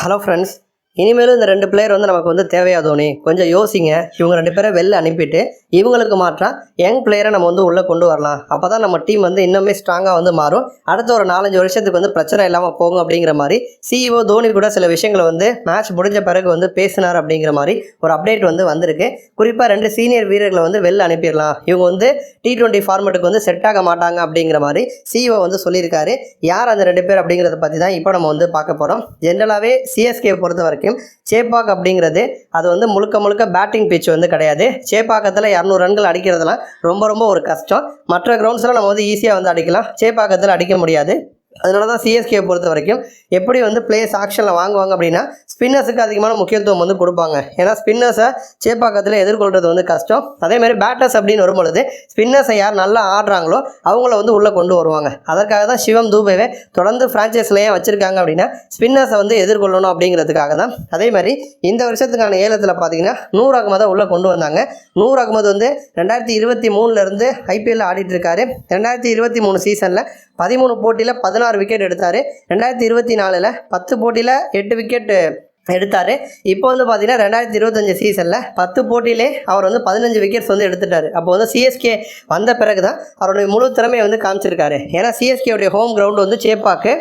Hello friends இனிமேலும் இந்த ரெண்டு பிளேயர் வந்து நமக்கு வந்து தேவையா தோனி? கொஞ்சம் யோசிங்க. இவங்க ரெண்டு பேரை வெளில அனுப்பிட்டு இவங்களுக்கு மாற்றா யங் பிளேயரை நம்ம வந்து உள்ளே கொண்டு வரலாம். அப்போ தான் நம்ம டீம் வந்து இன்னுமே ஸ்ட்ராங்காக வந்து மாறும். அடுத்த ஒரு நாலஞ்சு வருஷத்துக்கு வந்து பிரச்சனை இல்லாமல் போகும் அப்படிங்கிற மாதிரி சிஇஓ தோனி கூட சில விஷயங்களை வந்து மேட்ச் முடிஞ்ச பிறகு வந்து பேசினார் அப்படிங்கிற மாதிரி ஒரு அப்டேட் வந்து வந்திருக்கு. குறிப்பாக ரெண்டு சீனியர் வீரர்களை வந்து வெளில அனுப்பிடலாம். இவங்க வந்து டி ட்வெண்ட்டி ஃபார்மெட்டுக்கு வந்து செட் ஆக மாட்டாங்க அப்படிங்கிற மாதிரி சிஇஓ வந்து சொல்லியிருக்காரு. யார் அந்த ரெண்டு பேர் அப்படிங்கிறத பற்றி தான் இப்போ நம்ம வந்து பார்க்க போகிறோம் ஜென்ரலாகவே சிஎஸ்கே பொறுத்த வரைக்கும் சேப்பாக் அப்படிங்கிறது அது வந்து முழுக்க முழுக்க பேட்டிங் பிச் வந்து கிடையாது. சேப்பாக்கத்தில் இரநூறு ரன்கள் அடிக்கிறதுலாம் ரொம்ப ரொம்ப ஒரு கஷ்டம். மற்ற கிரவுண்ட்ஸ்லாம் நம்ம வந்து ஈஸியாக வந்து அடிக்கலாம். சேப்பாக்கத்தில் அடிக்க முடியாது. அதனால தான் சிஎஸ்கே பொறுத்த வரைக்கும் எப்படி வந்து பிளேயர்ஸ் ஆக்ஷனில் வாங்குவாங்க அப்படின்னா ஸ்பின்னர்ஸுக்கு அதிகமான முக்கியத்துவம் வந்து கொடுப்பாங்க. ஏன்னா ஸ்பின்னர்ஸை சேப்பாக்கத்தில் எதிர்கொள்கிறது வந்து கஷ்டம். அதே மாதிரி பேட்டர்ஸ் அப்படின்னு வரும்பொழுது ஸ்பின்னர்ஸை யார் நல்லா ஆடுறாங்களோ அவங்கள வந்து உள்ளே கொண்டு வருவாங்க. அதற்காக தான் சிவம் தூபேவே தொடர்ந்து ஃப்ரான்ச்சைஸ்லேயே வச்சுருக்காங்க அப்படின்னா ஸ்பின்னர்ஸை வந்து எதிர்கொள்ளணும் அப்படிங்கிறதுக்காக தான். அதே மாதிரி இந்த வருஷத்துக்கான ஏலத்தில் பார்த்தீங்கன்னா நூறு அகமதை உள்ளே கொண்டு வந்தாங்க. நூறு அகமது வந்து ரெண்டாயிரத்தி இருபத்தி மூணுலேருந்து ஐபிஎல் ஆடிட்டு இருக்காரு. ரெண்டாயிரத்தி இருபத்தி மூணு சீசனில் பதிமூணு போட்டியில் பதினாறு விக்கெட் எடுத்தார். ரெண்டாயிரத்தி இருபத்தி நாலில் பத்து போட்டியில் எட்டு விக்கெட் எடுத்தார். இப்போ வந்து பார்த்தீங்கன்னா ரெண்டாயிரத்தி இருபத்தஞ்சு சீசனில் பத்து போட்டியிலே அவர் வந்து பதினஞ்சு விக்கெட்ஸ் வந்து எடுத்துட்டார். அப்போ வந்து சிஎஸ்கே வந்த பிறகு தான் அவருடைய முழு திறமையை வந்து காமிச்சிருக்காரு. ஏன்னா சிஎஸ்கேவுடைய ஹோம் கிரவுண்டு வந்து சேப்பாக்கு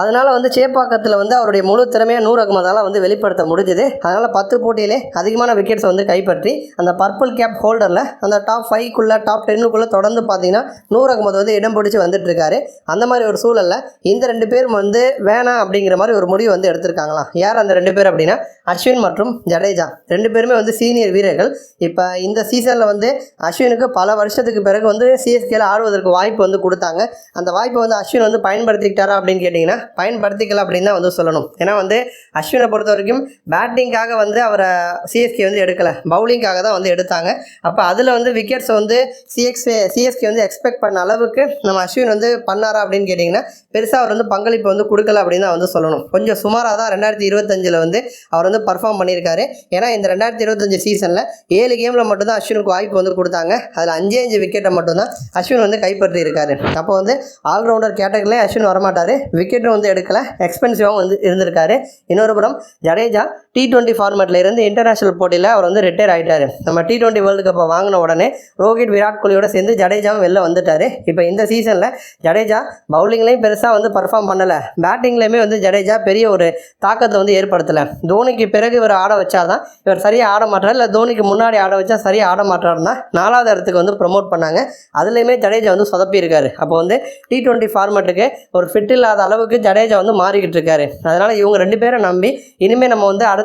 அதனால் வந்து சேப்பாக்கத்தில் வந்து அவருடைய முழு திறமையை நூறு அகமதால் வந்து வெளிப்படுத்த முடிஞ்சது. அதனால் பத்து போட்டியிலே அதிகமான விக்கெட்ஸ் வந்து கைப்பற்றி அந்த பர்பிள் கேப் ஹோல்டரில் அந்த டாப் ஃபைவ்க்குள்ளே டாப் டென்னுக்குள்ளே தொடர்ந்து பார்த்தீங்கன்னா நூறு அகமது வந்து இடம் பிடிச்சி வந்துட்டுருக்காரு. அந்த மாதிரி ஒரு சூழலில் இந்த ரெண்டு பேரும் வந்து வேணாம் அப்படிங்கிற மாதிரி ஒரு முடிவு வந்து எடுத்திருக்காங்களாம். யார் அந்த ரெண்டு பேர் அப்படின்னா அஸ்வின் மற்றும் ஜடேஜா. ரெண்டு பேருமே வந்து சீனியர் வீரர்கள். இப்போ இந்த சீசனில் வந்து அஸ்வினுக்கு பல வருஷத்துக்கு பிறகு வந்து சிஎஸ்கேல ஆடுவதற்கு வாய்ப்பு வந்து கொடுத்தாங்க. அந்த வாய்ப்பை வந்து அஸ்வின் வந்து பயன்படுத்திக்கிட்டாரா அப்படின்னு கேட்டிங்கன்னா பயன்படுத்திக்கல அப்படின்னு தான் வந்து சொல்லணும். ஏன்னா வந்து அஸ்வினை பொறுத்த வரைக்கும் பேட்டிங்காக வந்து அவரை சிஎஸ்கே வந்து எடுக்கலை. பவுலிங்காக தான் வந்து எடுத்தாங்க. அப்போ அதில் வந்து விக்கெட்ஸை வந்து சிஎஸ்கே சிஎஸ்கே வந்து எக்ஸ்பெக்ட் பண்ண அளவுக்கு நம்ம அஸ்வின் வந்து பண்ணாரா அப்படின்னு கேட்டிங்கன்னா பெருசாக அவர் வந்து பங்களிப்பு வந்து கொடுக்கல அப்படின்னு தான் வந்து சொல்லணும். கொஞ்சம் சுமாராக தான் ரெண்டாயிரத்தி இருபத்தஞ்சில் வந்து அவர் வந்து பர்ஃபார்ம் பண்ணியிருக்காரு. ஏன்னா இந்த ரெண்டாயிரத்தி இருபத்தஞ்சு சீசனில் ஏழு கேமில் மட்டும்தான் அஸ்வினுக்கு வாய்ப்பு வந்து கொடுத்தாங்க. அதில் அஞ்சே அஞ்சு விக்கெட்டை மட்டும்தான் அஸ்வின் வந்து கைப்பற்றி இருக்காரு அப்போ வந்து ஆல்ரவுண்டர் கேட்டகரியிலே அஸ்வின் வரமாட்டார். விக்கெட்டும் வந்து எடுக்கல. எக்ஸ்பென்சிவாகவும் வந்து இருந்திருக்காரு. இன்னொரு புறம் ஜடேஜா. டி டுவெண்ட்டி ஃபார்மேட்டில் இருந்து இன்டர்நேஷனல் போட்டியில் அவர் வந்து ரிட்டையர் ஆகிட்டார் நம்ம டி டுவெண்ட்டி வேர்ல்டு கப்பை வாங்கின உடனே ரோஹித் விராட் கோலியோட சேர்ந்து ஜடேஜாவும் வெளில வந்துட்டார். இப்போ இந்த சீசனில் ஜடேஜா பவுலிங்லேயும் பெருசாக வந்து பர்ஃபார்ம் பண்ணலை. பேட்டிங்லேயுமே வந்து ஜடேஜா பெரிய ஒரு தாக்கத்தை வந்து ஏற்படுத்தலை. தோனிக்கு பிறகு இவர் ஆட வச்சாதான் இவர் சரியாக ஆட மாட்டார். இல்லை தோனிக்கு முன்னாடி ஆட வச்சா சரியாக ஆட மாட்டாருன்னா நாலாவது இடத்துக்கு வந்து ப்ரொமோட் பண்ணாங்க. அதுலேயுமே ஜடேஜா வந்து சொதப்பியிருக்காரு அப்போ வந்து டி டுவெண்ட்டி ஃபார்மேட்டுக்கு ஒரு ஃபிட் இல்லாத அளவுக்கு ஜடேஜா வந்து மாறிக்கிட்டு இருக்காரு. அதனால் இவங்க ரெண்டு பேரை நம்பி இனிமேல் நம்ம வந்து அடுத்த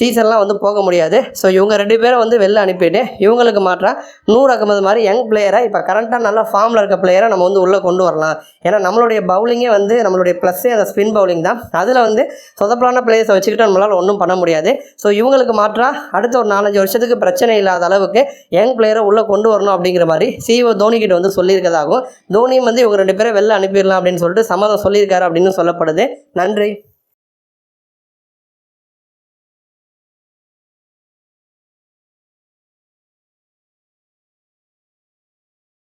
சீசன்லாம் வந்து போக முடியாது. ஸோ இவங்க ரெண்டு பேரும் வந்து வெளில அனுப்பிட்டு இவங்களுக்கு மாற்றா நூறு அகமது மாதிரி யங் பிளேயரை இப்போ கரண்ட்டாக நல்ல ஃபார்மில் இருக்க பிளேயரை நம்ம வந்து உள்ளே கொண்டு வரலாம். ஏன்னா நம்மளுடைய பவுலிங்கே வந்து நம்மளுடைய ப்ளஸ்ஸே அந்த ஸ்பின் பவுலிங் தான். அதில் வந்து சொதப்பலான பிளேயர்ஸை வச்சுக்கிட்டு நம்மளால் ஒன்றும் பண்ண முடியாது. ஸோ இவங்களுக்கு மாற்றா அடுத்த ஒரு நாலஞ்சு வருஷத்துக்கு பிரச்சனை இல்லாத அளவுக்கு யங் பிளேயரை உள்ளே கொண்டு வரணும் அப்படிங்கிற மாதிரி சிஓ தோனி கிட்ட வந்து சொல்லியிருக்கதாகவும் தோனியும் வந்து இவங்க ரெண்டு பேரை வெளில அனுப்பிடலாம் அப்படின்னு சொல்லிட்டு சம்மதம் சொல்லியிருக்காரு அப்படின்னு சொல்லப்படுது. நன்றி.